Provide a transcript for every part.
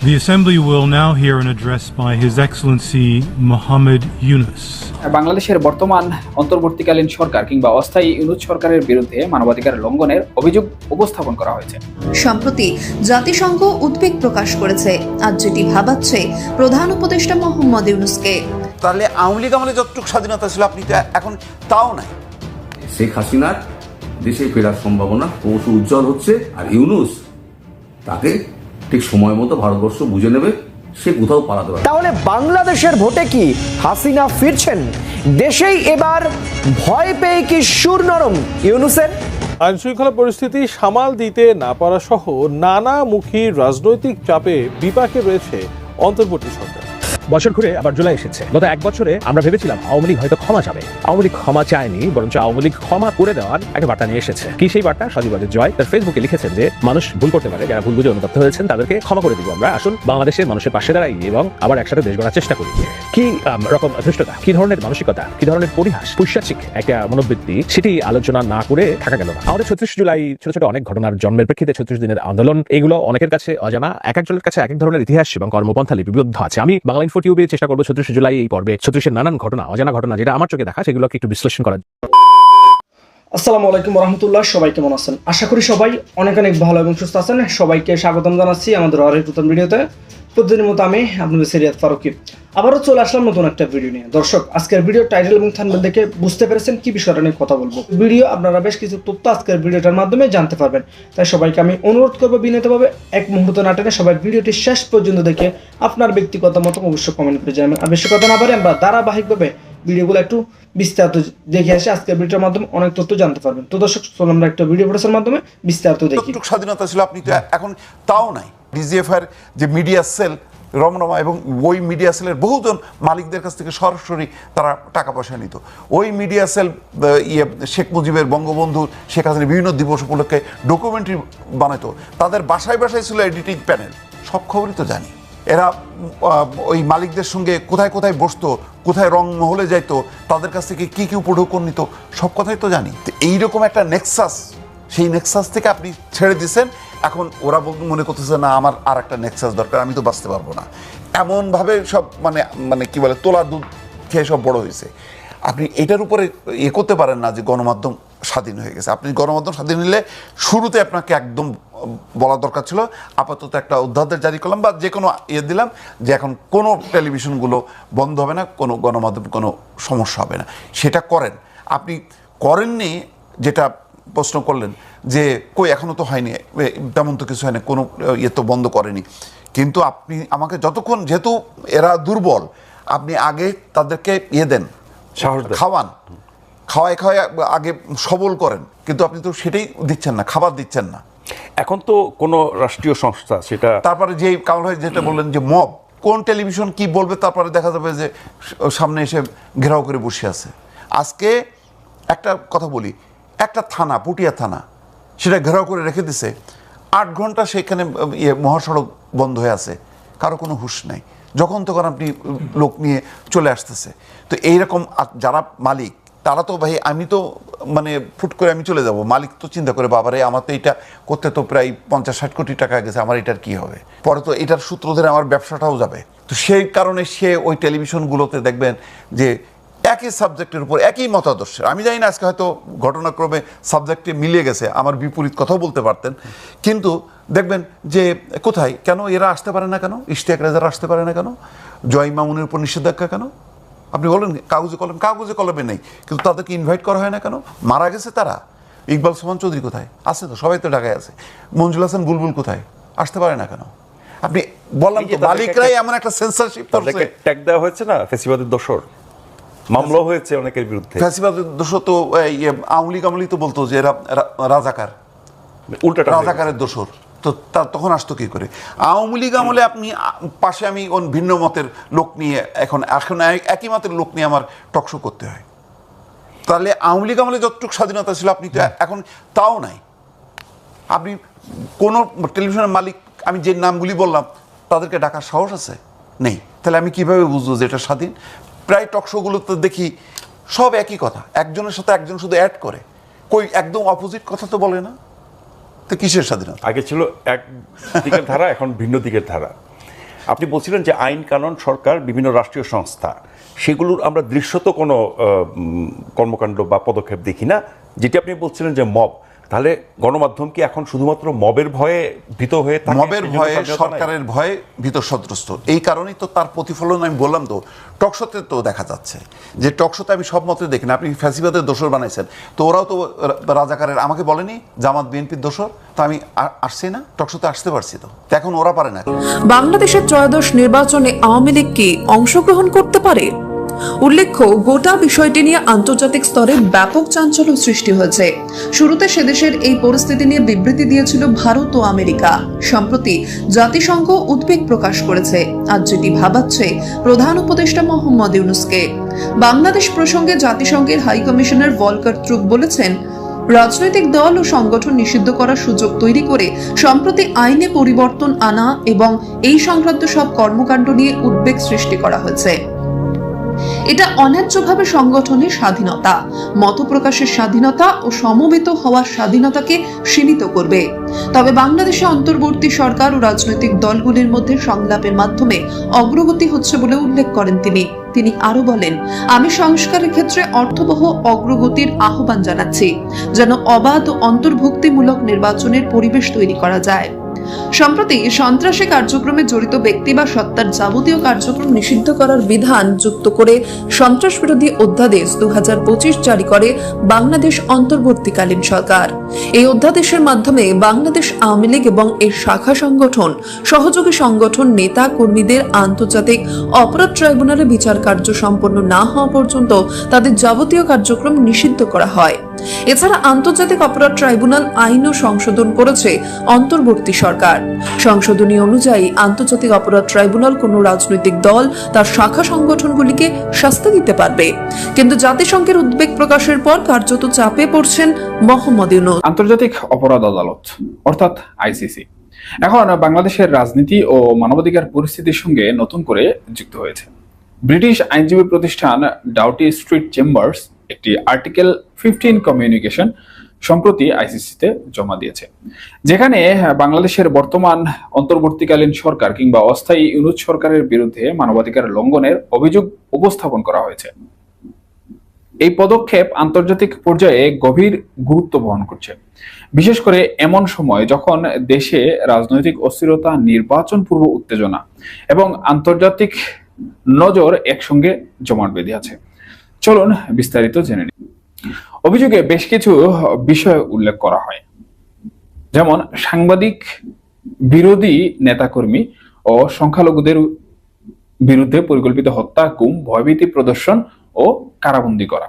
The Assembly will now hear an address by His Excellency Mohammed Yunus. বাংলাদেশের বর্তমান অন্তর্বর্তীকালীন সরকার কিংবা অস্থায়ী ইউনুস সরকারের বিরুদ্ধে মানবাধিকার লঙ্ঘনের অভিযোগ উপস্থাপন করা হয়েছে। সম্প্রতি জাতিসংঘ উদ্বেগ প্রকাশ করেছে। আজ যেটি ভাবাচ্ছে প্রধান উপদেষ্টা মোহাম্মদ ইউনুসকে। তাহলে আওয়ামী লীগ আমলে যতটুকু স্বাধীনতা ছিল আপনি তো এখন তাও নাই। শেখ হাসিনার দেশে ফেরার সম্ভাবনা ক্রমশ উজ্জ্বল হচ্ছে আর ইউনুস তাকে ঠিক সময় মতো ভারতবর্ষ বুঝে নেবে সে কোথাও পালাতে পারে তাহলে বাংলাদেশের ভোটে কি হাসিনা ফিরছেন? দেশেই এবার ভয় পেয়ে কি সুর নরম ইউনুসের? আইনশৃঙ্খলা পরিস্থিতি সামাল দিতে না পারা সহ নানামুখী রাজনৈতিক চাপে বিপাকে রয়েছে অন্তর্বর্তী সরকার। বছর ঘুরে আবার জুলাই এসেছে। গত এক বছরে আমরা ভেবেছিলাম আওয়ামী লীগ হয়তো ক্ষমা চাবে। আওয়ামী লীগ ক্ষমা চায়নি, বরঞ্চ আওয়ামী লীগ ক্ষমা করে দেওয়ার একটা বার্তা নিয়ে এসেছে। কি সেই বার্তা? সজীবাদের জয়। তার ফেসবুকে লিখেছেন যে, মানুষ ভুল করতে পারে, যারা ভুল বুঝে অনুতপ্ত হয়েছেন, তাদেরকে ক্ষমা করে দিব আমরা। আসুন, বাংলাদেশের মানুষের পাশে দাঁড়াই এবং আবার একসাথে দেশ গড়ার চেষ্টা করি। কি রকম ধৃষ্টতা? কি ধরনের মানসিকতা? কি ধরনের পরিহাস? পৈশাচিক একটা মনোবৃত্তি? সেটি আলোচনা না করে থাকা গেল না। আমাদের ছত্রিশ জুলাই, ছোট ছোট অনেক ঘটনার জন্মের প্রেক্ষিতে ছত্রিশ দিনের আন্দোলন, এগুলো অনেকের কাছে অজানা। এক একজনের কাছে এক এক ধরনের ইতিহাস এবং কর্মপন্থা লিপিবদ্ধ আছে। আমি বাংলা ইনফো টিউবে চেষ্টা করব ছত্রিশে জুলাই এই পর্বে। ছত্রিশের নানান ঘটনা, অজানা ঘটনা যেটা আমার চোখে দেখা, সেগুলোকে একটু বিশ্লেষণ করার। আসসালামু আলাইকুম রহমতুল্লাহ সবাই কেমন আছেন? আশা করি সবাই অনেক অনেক ভালো এবং সুস্থ আছেন। সবাইকে স্বাগতম জানাচ্ছি আমাদের অরেক ভিডিওতে। প্রতিদিনের মতো আমি আপনাদের সিরিয়াত ফারুকি। আবারও চলে আসলাম নতুন একটা ভিডিও নিয়ে। দর্শক, আজকের ভিডিও টাইটেল এবং থানবেল দেখে বুঝতে পেরেছেন কি বিষয়টা নিয়ে কথা বলব। ভিডিও আপনারা বেশ কিছু তথ্য আজকের ভিডিওটার মাধ্যমে জানতে পারবেন। তাই সবাইকে আমি অনুরোধ করব বিনীতভাবে এক মুহূর্ত না টেনে সবাই ভিডিওটি শেষ পর্যন্ত দেখে আপনার ব্যক্তিগত মতো অবশ্যই কমেন্ট করে জানাবেন। আর বেশি কথা না পারে আমরা ধারাবাহিকভাবে ভিডিওগুলো একটু বিস্তারিত দেখে আসে। আজকের ভিডিওর মাধ্যমে অনেক তথ্য জানতে পারবেন। তো দর্শক, চলুন আমরা একটা ভিডিও প্রচারের মাধ্যমে বিস্তারিত দেখি। স্বাধীনতা ছিল, আপনি তো এখন তাও নাই। ডিজিএফআর যে মিডিয়া সেল, রমরমা এবং ওই মিডিয়া সেলের বহুজন মালিকদের কাছ থেকে সরাসরি তারা টাকা পয়সা নিত। ওই মিডিয়া সেল ইয়ে শেখ মুজিবের বঙ্গবন্ধু শেখ হাসিনা বিভিন্ন দিবস উপলক্ষে ডকুমেন্টারি বানাতো তাদের বাসায় বাসায় ছিল এডিটিং প্যানেল সব খবরই তো জানি। এরা ওই মালিকদের সঙ্গে কোথায় কোথায় বসতো, কোথায় রং মহলে যাইতো, তাদের কাছ থেকে কী কী উপঢৌকন নিত, সব কথাই তো জানি। তো এইরকম একটা নেক্সাস, সেই নেক্সাস থেকে আপনি ছেড়ে দিয়েছেন এখন ওরা মনে করতেছে, না, আমার আর একটা নেক্সাস দরকার, আমি তো বাঁচতে পারব না। এমনভাবে সব মানে মানে কি বলে, তোলা দুধ খেয়ে সব বড় হয়েছে। আপনি এটার উপরে এ করতে পারেন না যে গণমাধ্যম স্বাধীন হয়ে গেছে। আপনি গণমাধ্যম স্বাধীন হলে শুরুতে আপনাকে একদম বলা দরকার ছিল, আপাতত একটা অধ্যাদেশ জারি করলাম বা যে কোনো ইয়ে দিলাম যে এখন কোনো টেলিভিশনগুলো বন্ধ হবে না, কোনো গণমাধ্যম, কোনো সমস্যা হবে না। সেটা করেন। আপনি করেননি যেটা প্রশ্ন করলেন যে, কই এখনও তো হয়নি তেমন তো কিছু হয়নি, কোনো ইয়ে তো বন্ধ করেনি। কিন্তু আপনি আমাকে যতক্ষণ, যেহেতু এরা দুর্বল, আপনি আগে তাদেরকে ইয়ে দেন। খাওয়ান। খাওয়াই খাওয়াই আগে সবল করেন। কিন্তু আপনি তো সেটাই দিচ্ছেন না খাবার দিচ্ছেন না। এখন তো কোনো রাষ্ট্রীয় সংস্থা সেটা তারপরে যে কামাল ভাই যেটা বললেন যে মব কোন টেলিভিশন কি বলবে তারপরে দেখা যাবে যে সামনে এসে ঘেরাও করে বসে আছে। আজকে একটা কথা বলি একটা থানা পুটিয়া থানা সেটা ঘেরাও করে রেখে দিছে। আট ঘণ্টা সেখানে ইয়ে মহাসড়ক বন্ধ হয়ে আছে। কারও কোনো হুঁশ নাই। যখন তখন আপনি লোক নিয়ে চলে আসতেছে। তো এইরকম যারা মালিক, তারা তো ভাই আমি তো মানে ফুট করে আমি চলে যাব। মালিক তো চিন্তা করে, বাবারে, আমার তো এটা করতে তো প্রায় পঞ্চাশ ষাট কোটি টাকা গেছে, আমার এটার কি হবে? পরে তো এটার সূত্র ধরে আমার ব্যবসাটাও যাবে। তো সেই কারণে সে ওই টেলিভিশনগুলোতে দেখবেন যে একই সাবজেক্টের উপর একই মতাদর্শের। আমি জানি না আজকে হয়তো ঘটনাক্রমে সাবজেক্টে মিলে গেছে আমার বিপরীত কথাও বলতে পারতেন। কিন্তু দেখবেন যে কোথায় কেন এরা আসতে পারে না কেন? ইশতিয়াক রেজার আসতে পারে না কেন? জয় মামুনের উপর নিষেধাজ্ঞা কেন? আপনি বলেন কাগজে কলম কাগজে কলমে নেই কিন্তু তাদেরকে ইনভাইট করা হয় না কেন? মারা গেছে তারা। ইকবাল সোমান চৌধুরী কোথায়? আছে তো সবাই তো ঢাকায় আছে। মঞ্জুল হাসান বুলবুল কোথায়? আসতে পারে না কেন? আপনি বললাম তো মালিকরাই এমন একটা সেন্সারশিপ তাদেরকে ট্যাগ দেওয়া হয়েছে না ফেসিবাদের দোষর? মামলা হয়েছে অনেকের বিরুদ্ধে। দোষ তো আওয়ামী লীগ তো বলতো যে এরা রাজাকার। উল্টাটা রাজাকারের দোষর। তো তা তখন আসতো কি করে? আওয়ামী লীগ আমলে আপনি পাশে আমি কোন ভিন্ন মতের লোক নিয়ে এখন এখন এক- একই মতের লোক নিয়ে আমার টকশো করতে হয়। তাহলে আওয়ামী লীগ আমলে যতটুকু স্বাধীনতা ছিল আপনি তো এখন তাও নাই। আপনি কোনো টেলিভিশনের মালিক আমি যে নামগুলি বললাম তাদেরকে ডাকার সাহস আছে? নেই। তাহলে আমি কীভাবে বুঝব যে এটা স্বাধীন? প্রায় টকশোগুলোতে দেখি সব একই কথা। একজনের সাথে একজন শুধু অ্যাড করে। কই, একদম অপোজিট কথা তো বলে না। তো কিসের স্বাধীনতা? আগে ছিল এক দিকের ধারা, এখন ভিন্ন দিকের ধারা। আপনি বলছিলেন যে আইন কানুন সরকার, বিভিন্ন রাষ্ট্রীয় সংস্থা, সেগুলোর আমরা দৃশ্যত কোনো কর্মকাণ্ড বা পদক্ষেপ দেখি না। যেটি আপনি বলছিলেন যে মব তাহলে গণমাধ্যম কি এখন শুধুমাত্র মবের ভয়ে ভীত হয়ে মবের ভয়ে সরকারের ভয়ে ভীত সন্ত্রস্ত। এই কারণেই তো তার প্রতিফলন আমি বললাম তো। টকশোতে তো দেখা যাচ্ছে যে টকশোতে আমি সব মতে দেখি না। আপনি ফ্যাসিবাদের দোষর বানাইছেন। তো ওরাও তো রাজাকারের। আমাকে বলেনি জামাত বিএনপির দোষর তো আমি আসছি না? টকশোতে আসতে পারছি তো। তো এখন ওরা পারে না। বাংলাদেশের ত্রয়োদশ নির্বাচনে আওয়ামী লীগ কি অংশগ্রহণ করতে পারে? উল্লেখ্য, গোটা বিষয়টি নিয়ে আন্তর্জাতিক স্তরে ব্যাপক চাঞ্চল্য সৃষ্টি হয়েছে। শুরুতে সেদেশের এই পরিস্থিতি নিয়ে বিবৃতি দিয়েছিল ভারত ও আমেরিকা। সম্প্রতি জাতিসংঘ উদ্বেগ প্রকাশ করেছে। আজ যেটি ভাবাচ্ছে, প্রধান উপদেষ্টা মোহাম্মদ ইউনুসকে। বাংলাদেশ প্রসঙ্গে জাতিসংঘের হাই কমিশনার ভলকার ট্রুক বলেছেন, রাজনৈতিক দল ও সংগঠন নিষিদ্ধ করার সুযোগ তৈরি করে সম্প্রতি আইনে পরিবর্তন আনা এবং এই সংক্রান্ত সব কর্মকাণ্ড নিয়ে উদ্বেগ সৃষ্টি করা হয়েছে। এটা অন্যায্যভাবে সংগঠনের স্বাধীনতা। মত প্রকাশের স্বাধীনতা ও সমবেত হওয়ার স্বাধীনতাকে সীমিত করবে। তবে বাংলাদেশে অন্তর্বর্তী সরকার ও রাজনৈতিক দলগুলির মধ্যে সংলাপের মাধ্যমে অগ্রগতি হচ্ছে বলে উল্লেখ করেন তিনি। তিনি আরও বলেন, আমি সংস্কারের ক্ষেত্রে অর্থবহ অগ্রগতির আহ্বান জানাচ্ছি, যেন অবাধ ও অন্তর্ভুক্তিমূলক নির্বাচনের পরিবেশ তৈরি করা যায়। সম্প্রতি সন্ত্রাসী কার্যক্রমে জড়িত ব্যক্তি বা সত্তার যাবতীয় কার্যক্রম নিষিদ্ধ করার বিধান যুক্ত করে সন্ত্রাস বিরোধী অধ্যাদেশ দুহাজার পঁচিশ জারি করে বাংলাদেশ অন্তর্বর্তীকালীন সরকার। এই অধ্যাদেশের মাধ্যমে বাংলাদেশ আওয়ামী লীগ এবং এর শাখা সংগঠন, সহযোগী সংগঠন, নেতা কর্মীদের আন্তর্জাতিক অপরাধ ট্রাইব্যুনালে বিচার কার্য সম্পন্ন না হওয়া পর্যন্ত তাদের যাবতীয় কার্যক্রম নিষিদ্ধ করা হয়। এছাড়া আন্তর্জাতিক অপরাধ ট্রাইব্যুনাল আইনও সংশোধন করেছে অন্তর্বর্তী সরকার। সংশোধনী অনুযায়ী আন্তর্জাতিক অপরাধ ট্রাইব্যুনাল কোনো রাজনৈতিক দল তার শাখা সংগঠনগুলিকে শাস্তি দিতে পারবে। কিন্তু জাতিসংঘের উদ্বেগ প্রকাশের পর কার্যত চাপে পড়ছেন মোহাম্মদ ইউনুস। আন্তর্জাতিক অপরাধ আদালত, অর্থাৎ আইসিসি এখন বাংলাদেশের রাজনীতি ও মানবাধিকার পরিস্থিতির সঙ্গে নতুন করে যুক্ত হয়েছে। ব্রিটিশ আইনজীবী প্রতিষ্ঠান ডাউটি স্ট্রিট চেম্বার্স একটি আর্টিকেল ফিফটিন কমিউনিকেশন সম্প্রতি আইসিসিতে জমা দিয়েছে। যেখানে বাংলাদেশের বর্তমান অন্তর্বর্তীকালীন সরকার কিংবা অস্থায়ী ইউনুস সরকারের বিরুদ্ধে মানবাধিকার লঙ্ঘনের অভিযোগ উপস্থাপন করা হয়েছে। এই পদক্ষেপ আন্তর্জাতিক পর্যায়ে গভীর গুরুত্ব বহন করছে। বিশেষ করে এমন সময় যখন দেশে রাজনৈতিক অস্থিরতা, নির্বাচন পূর্ব উত্তেজনা এবং আন্তর্জাতিক নজর একসঙ্গে জমাট বেঁধে আছে। চলুন বিস্তারিত জেনে নিই। অভিযোগে বেশ কিছু বিষয় উল্লেখ করা হয়। যেমন, সাংবাদিক, বিরোধী নেতাকর্মী ও সংখ্যালঘুদের বিরুদ্ধে পরিকল্পিত হত্যা, গুম, ভয়ভীতি প্রদর্শন ও কারাবন্দি করা।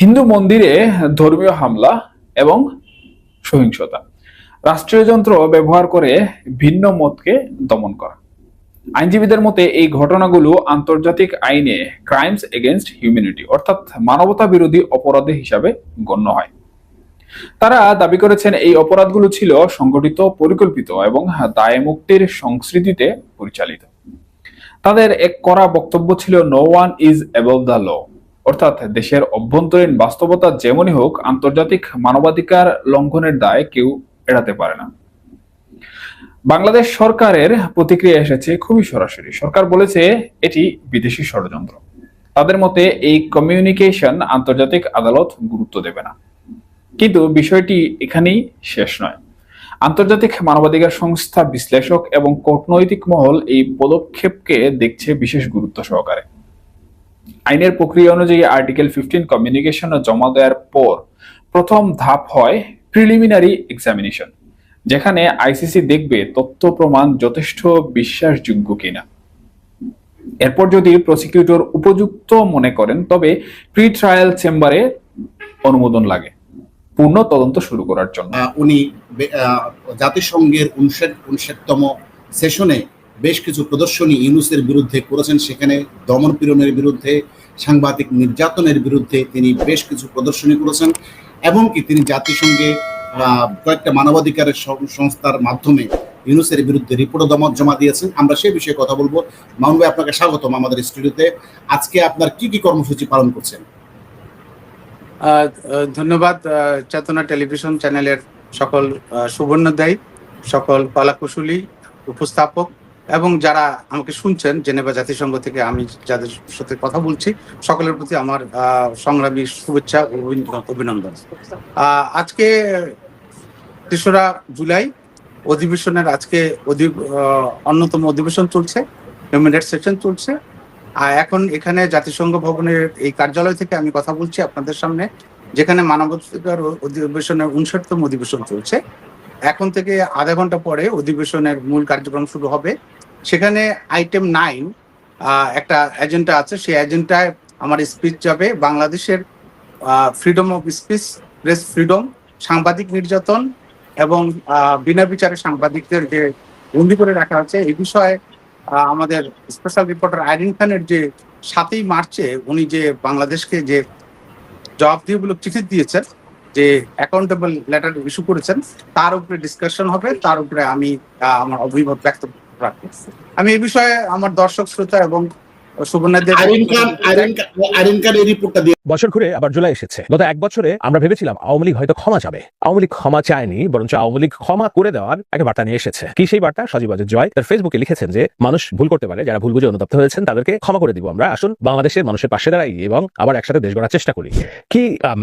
হিন্দু মন্দিরে ধর্মীয় হামলা এবং সহিংসতা। রাষ্ট্রীয় যন্ত্র ব্যবহার করে ভিন্ন মতকে দমন করা। আইনজীবীদের মতে, এই ঘটনাগুলো আন্তর্জাতিক আইনে ক্রাইমস এগেনস্ট হিউম্যানিটি অর্থাৎ মানবতা বিরোধী অপরাধে হিসাবে গণ্য হয়। তারা দাবি করেছেন, এই অপরাধগুলো ছিল সংগঠিত পরিকল্পিত এবং দায় মুক্তির সংস্কৃতিতে পরিচালিত। তাদের এক করা বক্তব্য ছিল no one is above the law অর্থাৎ দেশের অভ্যন্তরীণ বাস্তবতা যেমনই হোক, আন্তর্জাতিক মানবাধিকার লঙ্ঘনের দায় কেউ এড়াতে পারে না। বাংলাদেশ সরকারের প্রতিক্রিয়া এসেছে খুবই সরাসরি। সরকার বলেছে এটি বিদেশি ষড়যন্ত্র। তাদের মতে এই কমিউনিকেশন আন্তর্জাতিক আদালত গুরুত্ব দেবে না। কিন্তু বিষয়টি এখানেই শেষ নয়। আন্তর্জাতিক মানবাধিকার সংস্থা বিশ্লেষক এবং কূটনৈতিক মহল এই পদক্ষেপকে দেখছে বিশেষ গুরুত্ব সহকারে। আইনের প্রক্রিয়া অনুযায়ী আর্টিকেল ফিফটিন কমিউনিকেশন জমা দেওয়ার পর প্রথম ধাপ হয় প্রিলিমিনারি এক্সামিনেশন যেখানে আইসিসি দেখবে তথ্য প্রমাণ যথেষ্ট বিশ্বাসযোগ্য কিনা। এরপর যদি প্রসিকিউটর উপযুক্ত মনে করেন, তবে প্রি ট্রায়াল চেম্বারে অনুমোদন লাগে। পূর্ণ তদন্ত শুরু করার জন্য। উনি জাতিসংঘের উনষাট, উনষাটতম সেশনে বেশ কিছু প্রদর্শনী ইউনুসের বিরুদ্ধে করেছেন। সেখানে দমন পীড়নের বিরুদ্ধে, সাংবাদিক নির্যাতনের বিরুদ্ধে তিনি বেশ কিছু প্রদর্শনী করেছেন। এমনকি তিনি জাতিসংঘে কয়েকটা মানবাধিকারের সংস্থার মাধ্যমে ইউনুসের বিরুদ্ধে রিপোর্ট দমত জমা দিয়েছেন। আমরা সেই বিষয়ে কথা বলব। মামুন ভাই, আপনাকে স্বাগতম আমাদের স্টুডিওতে। আজকে আপনার কি কি কর্মসূচি পালন করছেন? ধন্যবাদ। চেতনা টেলিভিশন চ্যানেলের সকল সুবর্ণোদয় সকল কলাকুশলী, উপস্থাপক এবং যারা আমাকে শুনছেন, জেনেভা জাতিসংঘ থেকে আমি যাদের সাথে কথা বলছি, সকলের প্রতি আমার সংগ্রামী শুভেচ্ছা অভিন- অভিনন্দন। আজকে তেসরা জুলাই অধিবেশনের আজকে অন্যতম অধিবেশন চলছে হিউম্যান সেশন চলছে। আর এখন এখানে জাতিসংঘ ভবনের এই কার্যালয় থেকে আমি কথা বলছি আপনাদের সামনে, যেখানে মানবাধিকার অধিবেশনের উনষাটতম অধিবেশন চলছে। এখন থেকে আধা ঘণ্টা পরে অধিবেশনের মূল কার্যক্রম শুরু হবে। সেখানে আইটেম নাইন একটা এজেন্ডা আছে, সেই এজেন্ডায় আমার স্পিচ যাবে, বাংলাদেশের freedom of speech press freedom সাংবাদিক নির্যাতন এবং বিনা বিচারে সাংবাদিকদের যে বন্দি করে রাখা আছে এই বিষয়ে আমাদের স্পেশাল রিপোর্টার আইরিন খানের যে সাতই মার্চে উনি যে বাংলাদেশকে যে জবাবদিহিমূলক চিঠি দিয়েছেন, যে অ্যাকাউন্টেবল লেটার ইস্যু করেছেন, তার উপরে ডিসকাশন হবে, তার উপরে আমি আমার অভিমত ব্যক্ত আমি এই বিষয়ে আমার দর্শক শ্রোতা এবং সুবর্ণাদের আরিন খান আরিন খান এই রিপোর্টটা দিয়ে বছর ঘুরে আবার জুলাই এসেছে। গত এক বছরে আমরা ভেবেছিলাম আওয়ামী লীগ হয়তো ক্ষমা চাবে। আওয়ামী লীগ ক্ষমা চায়নি, বরঞ্চ আওয়ামী লীগ ক্ষমা করে দেওয়ার একটা বার্তা নিয়ে এসেছে। কি সেই বার্তা? সজীব অজয় জয় তার ফেসবুকে লিখেছেন যে, মানুষ ভুল করতে পারে, যারা ভুল বুঝে অনুতপ্ত হয়েছেন, তাদেরকে ক্ষমা করে দিব আমরা। আসুন, বাংলাদেশের মানুষের পাশে দাঁড়াই এবং আবার একসাথে দেশ গড়ার চেষ্টা করি। কি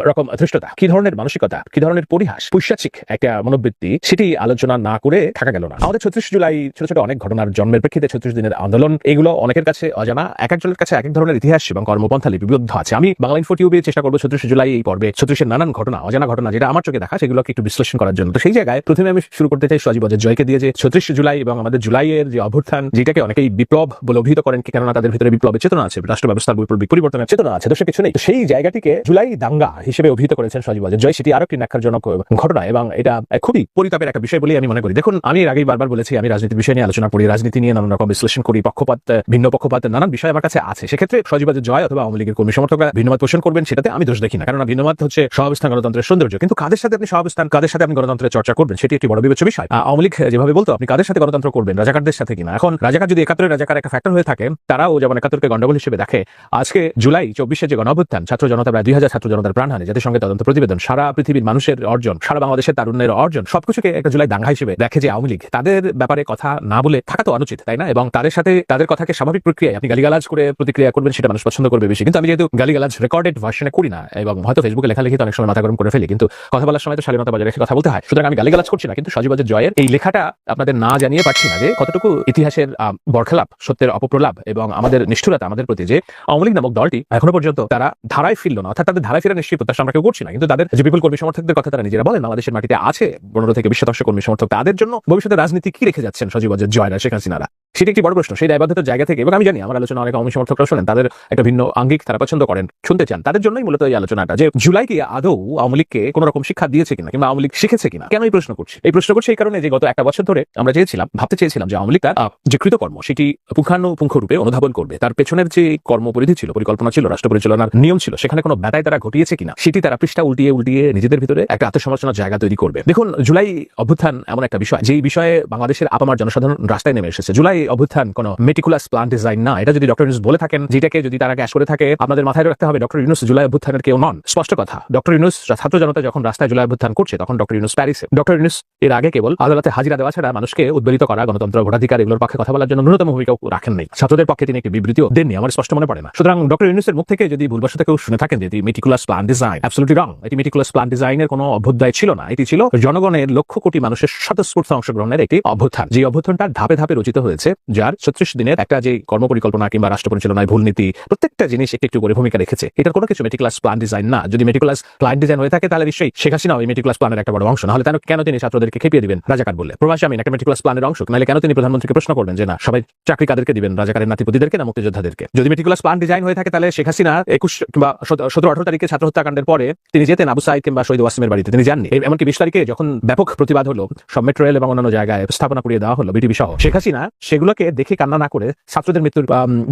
রকম ধৃষ্টতা কি ধরনের মানসিকতা? কি ধরনের পরিহাস? পৈশাচিক একটা মনোবৃত্তি? সেটি আলোচনা না করে থাকা গেল না। আমাদের ছত্রিশ জুলাই ছোট ছোট অনেক ঘটনার জন্মের প্রেক্ষিতে ছত্রিশ দিনের আন্দোলন, এগুলো অনেকের কাছে অজানা, এক একজনের কাছে এক এক ধরনের ইতিহাস এবং কর্মপন্থা লিপিবদ্ধ আছে। আমি বাংলা ইনফো টিউবে চেষ্টা করব ছত্রিশে জুলাই এই পর্বে। ছত্রিশের নানান ঘটনা, অজানা ঘটনা যেটা আমার চোখে দেখা, সেগুলোকে একটু বিশ্লেষণ করার জন্য। তো সেই জায়গায় প্রথমে আমি শুরু করতে চাই সজীব অজয় জয়কে দিয়ে যে ছত্রিশে জুলাই এবং আমাদের জুলাইয়ের যে অভ্যুত্থান, যেটাকে অনেকেই বিপ্লব বলে অভিহিত করেন কেননা তাদের ভিতরে বিপ্লবের চেতনা আছে, রাষ্ট্র ব্যবস্থার পরিবর্তনের চেতনা আছে দোষে কিছু নেই। তো সেই জায়গাটিকে জুলাই দাঙ্গা হিসেবে অভিহিত করেছেন সজীব অজয় জয়, সেটি আরও একটি ন্যাক্কারজনক ঘটনা এবং এটা খুবই পরিতাপের একটা বিষয় বলে আমি মনে করি। দেখুন, আমি এর আগেই বারবার বলেছি, আমি রাজনীতির বিষয় নিয়ে আলোচনা করি, রাজনীতি নিয়ে নানান রকম বিশ্লেষণ করি, পক্ষপাত ভিন্ন পক্ষপাত, নানান বিষয় আমার কাছে আছে। সেক্ষেত্রে সজীব অজয় জয় অথবা আওয়ামী লীগের কর্মী সমর্থকরা ভিন্নমত পোষণ করবেন, সেটাতে আমি দোষ দেখি না। কারণ ভিন্নমত হচ্ছে সহাবস্থান গণতন্ত্রের সৌন্দর্য। কিন্তু কাদের সাথে আপনি সহাবস্থান, কাদের সাথে আপনি গণতন্ত্রের চর্চা করবেন, সেটি একটি বড় বিবেচ্য বিষয়। আওয়ামী লীগ যেভাবে বলতো, আপনি কাদের সাথে গণতন্ত্র করবেন, রাজাকারদের সাথে কিনা? এখন রাজাকার যদি একাত্তরের রাজাকার একটা ফ্যাক্টর হয়ে থাকে, তারাও যেমন একাত্তরকে গন্ডগোল হিসেবে দেখে, আজকে জুলাই চব্বিশে যে গণঅভ্যুত্থান, ছাত্র জনতা প্রায় দুই হাজার ছাত্র জনতার প্রাণহানি জাতির সঙ্গে তদন্ত প্রতিবেদন, সারা পৃথিবীর মানুষের অর্জন, সারা বাংলাদেশের তারুণ্যের অর্জন, সবকিছুকে একটা জুলাই দাঙ্গা হিসেবে দেখে যে আওয়ামী লীগ। তাদের ব্যাপারে কথা না বলে থাকা তো অনুচিত, তাই না? এবং তাদের সাথে, তাদের কথাকে স্বাভাবিক প্রক্রিয়ায় আপনি গালিগালাজ করে প্রতিক্রিয়া করবেন, সেটা মানুষ পছন্দ করবে বেশি। কিন্তু আমি যেহেতু গালিগালাজ রেকর্ডেড ভার্সনে করি না, এবং হয়তো ফেসবুকে লেখালেখি অনেক সময় মাথা গরম করে ফেলি, কিন্তু কথা বলার সময় তো শালীনতা বজায় রেখে কথা বলতে হয়। সুতরাং আমি গালিগালাজ করছি না, কিন্তু সজীবাজের জয়ের এই লেখাটা আপনাদের না জানিয়ে পারছি না যে কতটুকু ইতিহাসের বরখেলাপ, সত্যের অপপ্রলাপ এবং আমাদের নিষ্ঠুরতা আমাদের প্রতি যে আওয়ামী নামক দলটি এখনও পর্যন্ত তারা ধারায় ফিরল না, অর্থাৎ তাদের ধারায় ফিরে নিশ্চয়ই প্রত্যাশা আমরা কেউ করছি না, কিন্তু তাদের যে বিপুল কর্মী সমর্থকদের কথা তারা নিজেরা বলেন, বাংলাদেশের মাটিতে আছে পনেরো থেকে বিশ শতাংশ কর্মী সমর্থক, তাদের জন্য ভবিষ্যতে রাজনীতি কি রেখে যাচ্ছেন সজীব অজয় জয়রা, শেখ হাসিনারা? সেটি একটি বড় প্রশ্ন। সেই দায়বদ্ধতার জায়গা থেকে, এবং আমি জানি আমার আলোচনা অনেক আওয়ামী সমর্থকরা শোনেন, তাদের একটা ভিন্ন আঙ্গিক তারা পছন্দ করেন, শুনতে চান। তাদের জন্যই মূলত এই আলোচনাটা, যে জুলাই কি আদৌ আওয়ামী লীগকে কোনো রকম শিক্ষা দিয়েছে কিনা, কিংবা আওয়ামী লীগ শিখেছে কিনা, কেন এই প্রশ্ন করছি? এই প্রশ্ন করছি এই কারণে যে গত একটা বছর ধরে আমরা চেয়েছিলাম, ভাবতে চেয়েছিলাম যে আওয়ামী লীগ তার যে কৃতকর্ম, সেটি পুঙ্খানুপুঙ্খ রূপে অনুধাবন করবে। তার পেছনের যে কর্মপরিধি ছিল, পরিকল্পনা ছিল, রাষ্ট্র পরিচালনার নিয়ম ছিল, সেখানে কোনো ব্যথায় তারা ঘটিয়েছে কিনা, সেটি তারা পৃষ্ঠা উল্টিয়ে উল্টিয়ে নিজেদের ভিতরে একটা আত্মসমালোচনার জায়গা তৈরি করবে। দেখুন, জুলাই অভ্যুত্থান এমন একটা বিষয়, যেই বিষয়ে বাংলাদেশের আপামার জনসাধারণ রাস্তায় নেমে এসেছে। জুলাই অভ্যুত্থান, কোনো মেটিকুলাস প্লান ডিজাইন না। এটা যদি ডক্টর ইউনুস বলে থাকেন যেটাকে যদি তারা ক্যাশ করে থাকে, আপনাদের মাথায় রাখতে হবে ডক্টর ইউনুস জুলাই অভ্যুত্থানের কেউ নন। স্পষ্ট কথা ডক্টর ইউনুস ছাত্র জনতা যখন রাস্তায় জুলাই অভ্যুত্থান করছে, তখন ডক্টর ইউনুস প্যারিসে ডক্টর ইউনুস এর আগে কেবল আদালতে হাজিরা দেওয়া ছাড়া মানুষকে উদ্বেলিত করা, গণতন্ত্র, ভোটাধিকার এগুলোর পক্ষে কথা বলার জন্য ন্যূনতম ভূমিকাও রাখেন নাই। ছাত্রদের পক্ষে তিনি একটি বিবৃতিও দেননি, আমার স্পষ্ট মনে পড়ে না। সুতরাং ডক্টর ইউনুসের মুখ থেকে যদি ভুলবশত কেউ শুনে থাকেন যে এটি meticulous plan design absolutely wrong এটি মেটিকুলাস প্লান ডিজাইনের কোনো অভ্যুদয় ছিল না। এটি ছিল জনগণের লক্ষ কোটি মানুষের স্বতঃস্ফূর্ত অংশগ্রহণের একটি অভ্যুত্থান। যে অভ্যুত্থানটা ধাপে ধাপে রচিত হয়েছে যার ছত্রিশ দিনের একটা যে কর্মপরিকল্পনা কিংবা রাষ্ট্র পরিচালনায় ভুল নীতি প্রত্যেকটা জিনিস একটু একটু করে ভূমিকা রেখেছে। এটার কোনো কিছু মেটিকুলাস প্লান ডিজাইন না। যদি মেটিকুলাস প্লান ডিজাইন হয়ে থাকে, তাহলে নিশ্চয়ই শেখ হাসিনা ওই মেটিকুলাস প্লানের একটা বড় অংশ। নাহলে তাহলে কেন তিনি ছাত্রদেরকে খেপিয়ে দিবেন? রাজাকার বলে প্রবাসী আমি একটা মেটিকুলাস প্লানের অংশ। নাহলে কেন তিনি প্রধানমন্ত্রীকে প্রশ্ন করবেন যে, না, সবাই চাকরি কাদেরকে দিবেন? রাজাকারের নাতিপতিদেরকে না মুক্তিযোদ্ধাদেরকে? যদি মেটিকুলাস প্লান ডিজাইন হয়ে থাকে, তাহলে শেখ হাসিনা একুশ কিংবা সতেরো, আঠারো তারিখে ছাত্র হত্যাকাণ্ডের পরে তিনি যেতেন আবু সাইদ কিংবা শহীদ ওয়াসিমের বাড়িতে। তিনি যাননি। এমনকি বিশ তারিখে যখন ব্যাপক প্রতিবাদ হলো, সব মেট্রো রেল এবং অন্যান্য জায়গায় স্থাপনা করিয়ে দেওয়া হলো বিটিভি সহ, শেখ হাসিনা সেগুলোকে দেখে কান্না না করে ছাত্রদের মৃত্যুর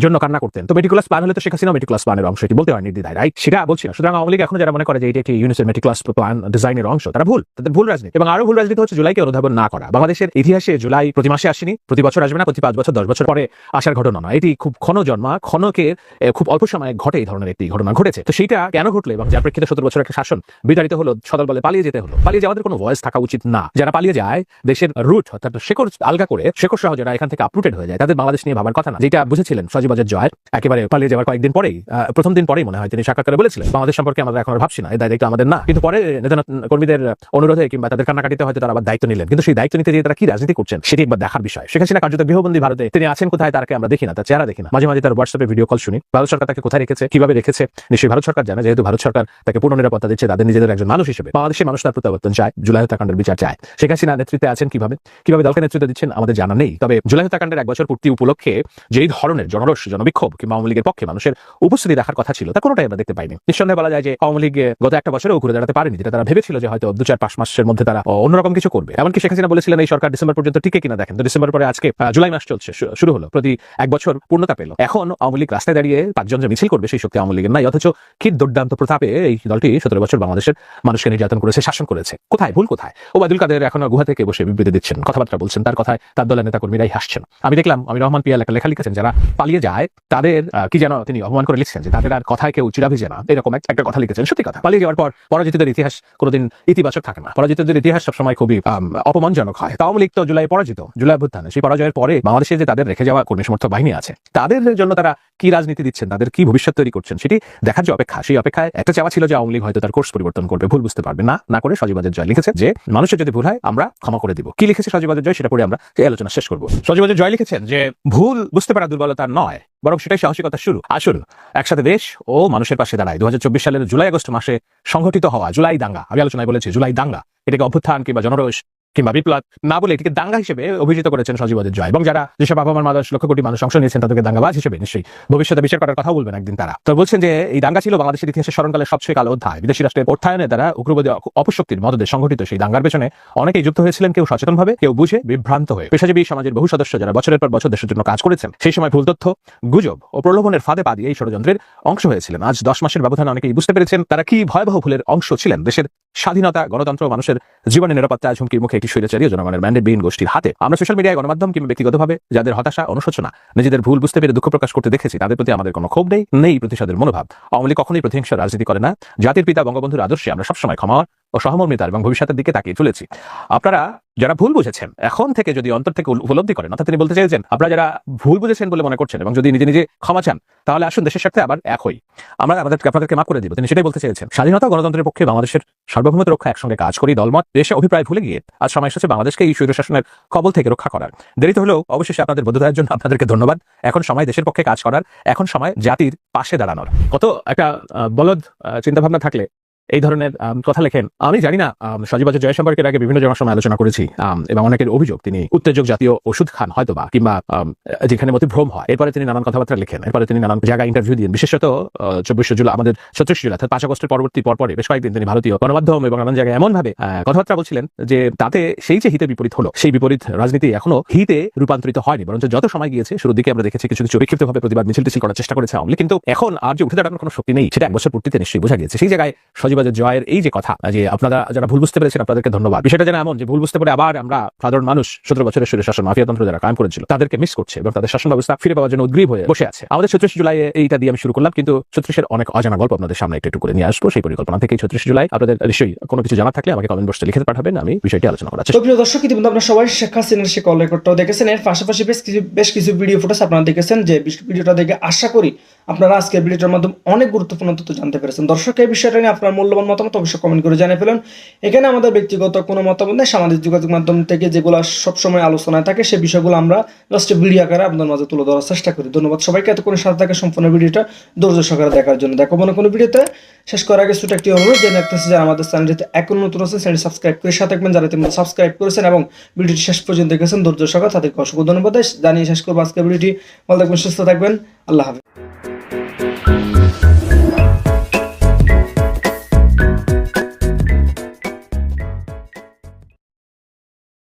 জন্য কান্না করতেন। তো মেটিকুলাস প্লান হলে তো শেখ হাসিনা মেটিকুলাস প্লানের অংশ এটি বলতে হয় নির্দ্বিধায় রাইট সেটা বলছি না। সুতরাং আওয়ামী লীগ এখন যারা মনে করে যে এটি একটি ইউনিসের মেটিকুলাস প্লান ডিজাইনের অংশ, তারা ভুল, তাদের ভুল রাজনীতি। এবং আরও ভুল রাজনীতি হচ্ছে জুলাইকে অনুধাবন না করা। বাংলাদেশের ইতিহাসে জুলাই প্রতি মাসে আসেনি, প্রতি বছর আসবে না, প্রতি পাঁচ বছর, দশ বছর পরে আসার ঘটনা নয়। এটি খুব ক্ষণ জন্মা, ক্ষণকে খুব অল্প সময়ে ঘটে এই ধরনের একটি ঘটনা ঘটেছে। তো সেটা কেন ঘটলো এবং যার প্রেক্ষিতে সত্তর বছর একটা শাসন বিতাড়িত হলো, সদল বলে পালিয়ে যেতে হলো। পালিয়ে যাওয়াদের কোনো ভয়েস থাকা উচিত না। যারা পালিয়ে যায়, দেশের রুট অর্থাৎ শেকড় আলগা করে শেকড় সহ যারা এখান থেকে আপরুটেড হয়ে যায়। তাদের বাংলাদেশ নিয়ে ভাবার কথা না। যেটা বুঝেছিলেন সজীবাজের জয় একেবারে পালিয়ে যাওয়ার কয়েকদিন পরেই প্রথম দিন পরেই মনে হয় তিনি সাক্ষাৎ করে বলেছিলেন, বাংলাদেশ সম্পর্কে আমরা এখন ভাবছি না এই দায়িত্ব আমাদের না। কিন্তু পরে নেতা কর্মীদের অনুরোধে কিংবা তাদের কান্নাকাটিতে হয়তো তারা আবার দায়িত্ব নিলেন। কিন্তু সেই দায়িত্ব নিতে গিয়ে তারা কি রাজনীতি করছেন, সেটি একবার দেখার বিষয়। শেখ হাসিনা কার্যত গৃহবন্দী ভারতে। তিনি আছেন কোথায় তারকে আমরা দেখি না, তার চেহারা দেখি না। মাঝে মাঝে তার হোয়াটসঅ্যাপে ভিডিও কল শুনি। ভারত সরকার তাকে কোথায় রেখেছে, কীভাবে রেখেছে? নিশ্চয়ই ভারত সরকার জানে, যেহেতু ভারত সরকার তাকে পূর্ণ নিরাপত্তা দিচ্ছে, তাদের নিজেদের একজন মানুষ হিসেবে। বাংলাদেশের মানুষ তার প্রত্যাবর্তন চায়, জুলাই হত্যাকাণ্ডের বিচার চায়। শেখ হাসিনা নেতৃত্বে আছেন কীভাবে? কীভাবে দলকে নেতৃত্ব দিচ্ছেন আমাদের জানা নেই। তবে জুলাই হত্যাকাণ্ডের এক বছর পূর্তি উপলক্ষে যেই ধরনের জনরোষ, জনবিক্ষোভ কিংবা আওয়ামী লীগের পক্ষে মানুষের উপস্থিতি দেখার কথা ছিল, তা কোনোটাই আমরা দেখতে পাইনি। নিঃসন্দেহে বলা যায় যে আওয়ামী লীগ গত একটা বছরেও ঘুরে দাঁড়াতে পারেনি, যেটা তারা ভেবেছিল যে হয়তো দু চার পাঁচ মাসের মধ্যে তারা অন্যরকম কিছু করবে। এমনকি শেখ হাসিনা বলেছিলেন, এই সরকার ডিসেম্বর পর্যন্ত টিকে কিনা? দেখেন, তো ডিসেম্বর পরে আজকে জুলাই মাস চলছে শুরু হলো, প্রতি এক বছর পূর্ণতা পেল। এখন আওয়ামী লীগ রাস্তায় দাঁড়িয়ে পাঁচজন যে মিছিল করবে, সেই শক্তি আওয়ামী লীগের নাই, অথচ কি দুর্দান্ত প্রতাপে এই দলটি সতেরো বছর বাংলাদেশের মানুষকে নির্যাতন করেছে, শাসন করেছে। কোথায়? ভুল কোথায়? ওবায়দুল কাদের এখন গুহা থেকে বসে বিবৃতি দিচ্ছেন, কথাবার্তা বলছেন, তার কথায় তার দলের নেতা কর্মীরাই হাসছেন। আমি দেখলাম আমি রহমান পিয়াল একটা লেখা লিখেছেন, যারা পালিয়ে যায়, তাদের কি যেন তিনি অপমান করে লিখছেন যে তাদের আর কথায় কেউ চিরা ভিজে না। এরকম একটা কথা লিখেছেন, সত্যি কথা। পালিয়ে যাওয়ার পর পরাজিতদের ইতিহাস কোনোদিন ইতিবাচক থাকে না। পরাজিতদের ইতিহাস সবসময় খুবই অপমানজনক হয়। তাও লিখতো জুলাই পরাজিত, জুলাই অভ্যুত্থানে। সেই পরাজয়ের পরে বাংলাদেশে যে তাদের রেখে যাওয়া কর্মী সমর্থক বাহিনী আছে, তাদের জন্য তারা কি রাজনীতি দিচ্ছেন, তাদের কি ভবিষ্যৎ তৈরি করছেন, সেটি দেখার যে অপেক্ষা, সেই অপেক্ষায় একটা চাওয়া ছিল যে আওয়ামী লীগ হয়তো তার কোর্স পরিবর্তন করবে, ভুল বুঝতে পারবে। না না করে সজীবাজের জয় লিখেছে যে, মানুষের যদি ভুল হয়, আমরা ক্ষমা করে দিব। কি লিখেছে সজীবাজের জয়, সেটা পরে আমরা এই আলোচনা শেষ করব। সজীবাজের জয় লিখেছেন যে, ভুল বুঝতে পারা দুর্বলতা নয়, বরং সেটাই সাহসিকতা শুরু। আসুন একসাথে দেশ ও মানুষের পাশে দাঁড়ায়। দু হাজার চব্বিশ সালের জুলাই আগস্ট মাসে সংঘটিত হওয়া জুলাই দাঙ্গা, আমি আলোচনায় বলেছি জুলাই দাঙ্গা, এটাকে অভ্যুত্থান কিংবা জনরোষ কিংবা বিপ্লব, না বলে এটিকে দাঙ্গা হিসেবে অভিহিত করেছেন সজীবদের জয়। এবং যারা যেসব মার মাদাস লক্ষ কোটি মানুষ অংশ নিয়েছেন, তাদেরকে দাঙ্গাবাজ হিসেবে নিশ্চয়ই ভবিষ্যতে বিচার করার কথা বলবেন একদিন তারা। তো বলছেন যে, এই দাঙ্গা ছিল বাংলাদেশের ইতিহাসে স্মরণকালের সবচেয়ে কালো অধ্যায়। বিদেশি রাষ্ট্রের অর্থায়নে দ্বারা উগ্রবাদী অপশক্তির মদদে সংঘটিত সেই দাঙ্গার পেছনে অনেকেই যুক্ত হয়েছিলেন, কেউ সচেতনভাবে, কেউ বুঝে বিভ্রান্ত হয়ে। পেশাজীবী সমাজের বহু সদস্য যারা বছরের পর বছর দেশের জন্য কাজ করেছেন, সেই সময় ভুল তথ্য, গুজব ও প্রলোভনের ফাঁদে পা দিয়ে এই ষড়যন্ত্রের অংশ হয়েছিলেন। আজ দশ মাসের ব্যবধানে অনেকেই বুঝতে পেরেছেন তারা কি ভয়াবহ ভুলের অংশ ছিলেন। দেশের স্বাধীনতা, গণতন্ত্র মানুষের জীবনের নিরাপত্তা হুমকির মুখে একটি স্বৈরাচারী জনগণের ম্যান্ডেটবিহীন গোষ্ঠীর হাতে। আমরা সোশ্যাল মিডিয়ায় গণমাধ্যম কিংবা ব্যক্তিগতভাবে যাদের হতাশা, অনুশোচনা, নিজেদের ভুল বুঝতে পেরে দুঃখ প্রকাশ করতে দেখেছি, তাদের প্রতি আমাদের কোনো ক্ষোভ নেই নেই প্রতিশোধের মনোভাব। আওয়ামী কখনোই প্রতিহিংসা রাজনীতি করে না। জাতির পিতা, বঙ্গবন্ধুর আদর্শে আমরা সবসময় ক্ষমা ও সহমর্মিতা এবং ভবিষ্যতের দিকে তাকিয়ে চলেছি। আপনারা যারা ভুল বুঝেছেন, এখন থেকে যদি অন্তর থেকে উপলব্ধি করেন, অর্থাৎ তিনি বলতে চাইছেন, আপনারা যারা ভুল বুঝেছেন বলে মনে করছেন এবং যদি নিজে নিজে ক্ষমা চান, তাহলে আসুন দেশের সাথে আবার এক হই। আমরা আমাদের আপনাদেরকে মাফ করে দিব। তিনি সেটাই বলতে চেয়েছেন। স্বাধীনতা গণতন্ত্রের পক্ষে বাংলাদেশের সার্বভৌমত্ব রক্ষা একসঙ্গে কাজ করি, দলমত, দেশে অভিপ্রায় ভুলে গিয়ে আজ সময় এসেছে বাংলাদেশকে এই স্বৈর শাসনের কবল থেকে রক্ষা করার। দেরিতে হলেও অবশেষে আপনাদের বদ্ধতার জন্য আপনাদেরকে ধন্যবাদ। এখন সময় দেশের পক্ষে কাজ করার, এখন সময় জাতির পাশে দাঁড়ানোর। কত একটা বলদ চিন্তা ভাবনা থাকলে এই ধরনের কথা লেখেন। আমি জানি না আম, সজীবাজের জয় সম্পর্কের আগে বিভিন্ন জনের সময় আলোচনা করেছি এবং অনেকের অভিযোগ তিনি উত্তেজক জাতীয় ওষুধ খান হয়তোবা কিংবা যেখানে মধ্যে ভ্রম হয়। এরপরে তিনি নানান কথাবার্তা লেখেন এরপরে তিনি নানান জায়গায় ইন্টারভিউ দিন বিশেষত চব্বিশে জুলাই আমাদের ছত্রিশ জুলাই অর্থাৎ পাঁচ আগস্টের পরবর্তী পরপরে বেশ কয়েকদিন তিনি ভারতীয় গণমাধ্যম এবং নানান জায়গায় এমন ভাবে কথাবার্তা বলছিলেন যে তাতে সেই যে হিতে বিপরীত হলো সেই বিপরীত রাজনীতি এখনও হিতে রূপান্তরিত হয়নি বরঞ্চ যত সময় গিয়েছে শুরুর দিকে আমরা দেখেছি কিছু কিছু বিক্ষিপ্তভাবে প্রতিবাদ মিছিল টিছিল করার চেষ্টা করেছে আওয়ামী কিন্তু এখন আর যে উঠে দাঁড়ানোর কোনো শক্তি নেই সেটা এক বছর পূর্তিতে নিশ্চয়ই বোঝা গিয়েছে। সেই জায়গায় সজীবাজের জয়ের এই যে কথা, যে আপনারা যারা ভুল বুঝতে পেরেছেন, আপনাদেরকে ধন্যবাদ। বিষয়টা যেন এমন যে ভুল বুঝতে পারে আবার আমরা সাধারণ মানুষ সতেরো বছরের সুরে শাসন মাফিয়াতন্ত্র যারা কায়েম করেছিল, তাদেরকে মিস করছে এবং তাদের শাসন ব্যবস্থা ফিরে পাওয়ার জন্য উদ্গ্রীব হয়ে বসে আছে। আমাদের ছত্রিশ জুলাই এইটা দিয়ে আমি শুরু করলাম, কিন্তু ছত্রিশের অনেক অজানা গল্প আপনাদের সামনে একটু করে নিয়ে আসব। সেই পরিকল্পনা থেকে ছত্রিশ জুলাই, আপনাদের নিশ্চয়ই কোনো কিছু জানা থাকলে আমাকে কমেন্ট বক্সে লিখে পাঠাবেন, আমি বিষয়টি আলোচনা প্রিয় দর্শক, ইতিমধ্যে আপনারা সবাই শেখ হাসিনার সে কল রেকর্ডটাও দেখেছেন। এর পাশাপাশি বেশ কিছু বেশ কিছু ভিডিও ফুটেজ আপনারা দেখেছেন, যে ভিডিওটা দেখে আশা করি আপনারা আজকের ভিডিওটার মাধ্যমে অনেক গুরুত্বপূর্ণ তথ্য জানতে পেরেছেন। দর্শক, এই বিষয়টা নিয়ে আপনার মূল্যবান মতামত অবশ্যই কমেন্ট করে জানিয়ে ফেলুন। এখানে আমাদের ব্যক্তিগত কোনো মতামত নেই, সামাজিক যোগাযোগ মাধ্যম থেকে যেগুলো সবসময় আলোচনায় থাকে সেই বিষয়গুলো আমরা জাস্ট ভিডিও আকারে আপনাদের মাঝে তুলে ধরার চেষ্টা করি। ধন্যবাদ সবাইকে, এতক্ষণ সাথে থাকে সম্পূর্ণ ভিডিওটা ধৈর্য সহকারে দেখার জন্য। দেখো মনে কোনো ভিডিওতে শেষ করার আগে ছোট একটি অনুরোধ, যে দেখতেছি যারা আমাদের চ্যানেলটিতে এখন নতুন আছে চ্যানেল সাবস্ক্রাইব করে সাথে থাকবেন। যারা তুমি সাবস্ক্রাইব করেছেন এবং ভিডিওটি শেষ পর্যন্ত দেখেছেন, ধৈর্য সহকারে তাদেরকে অসংখ্য ধন্যবাদ। জানিয়ে শেষ করব আজকের ভিডিওটি। ভালো থাকবেন, সুস্থ থাকবেন। আল্লাহ হাফিজ।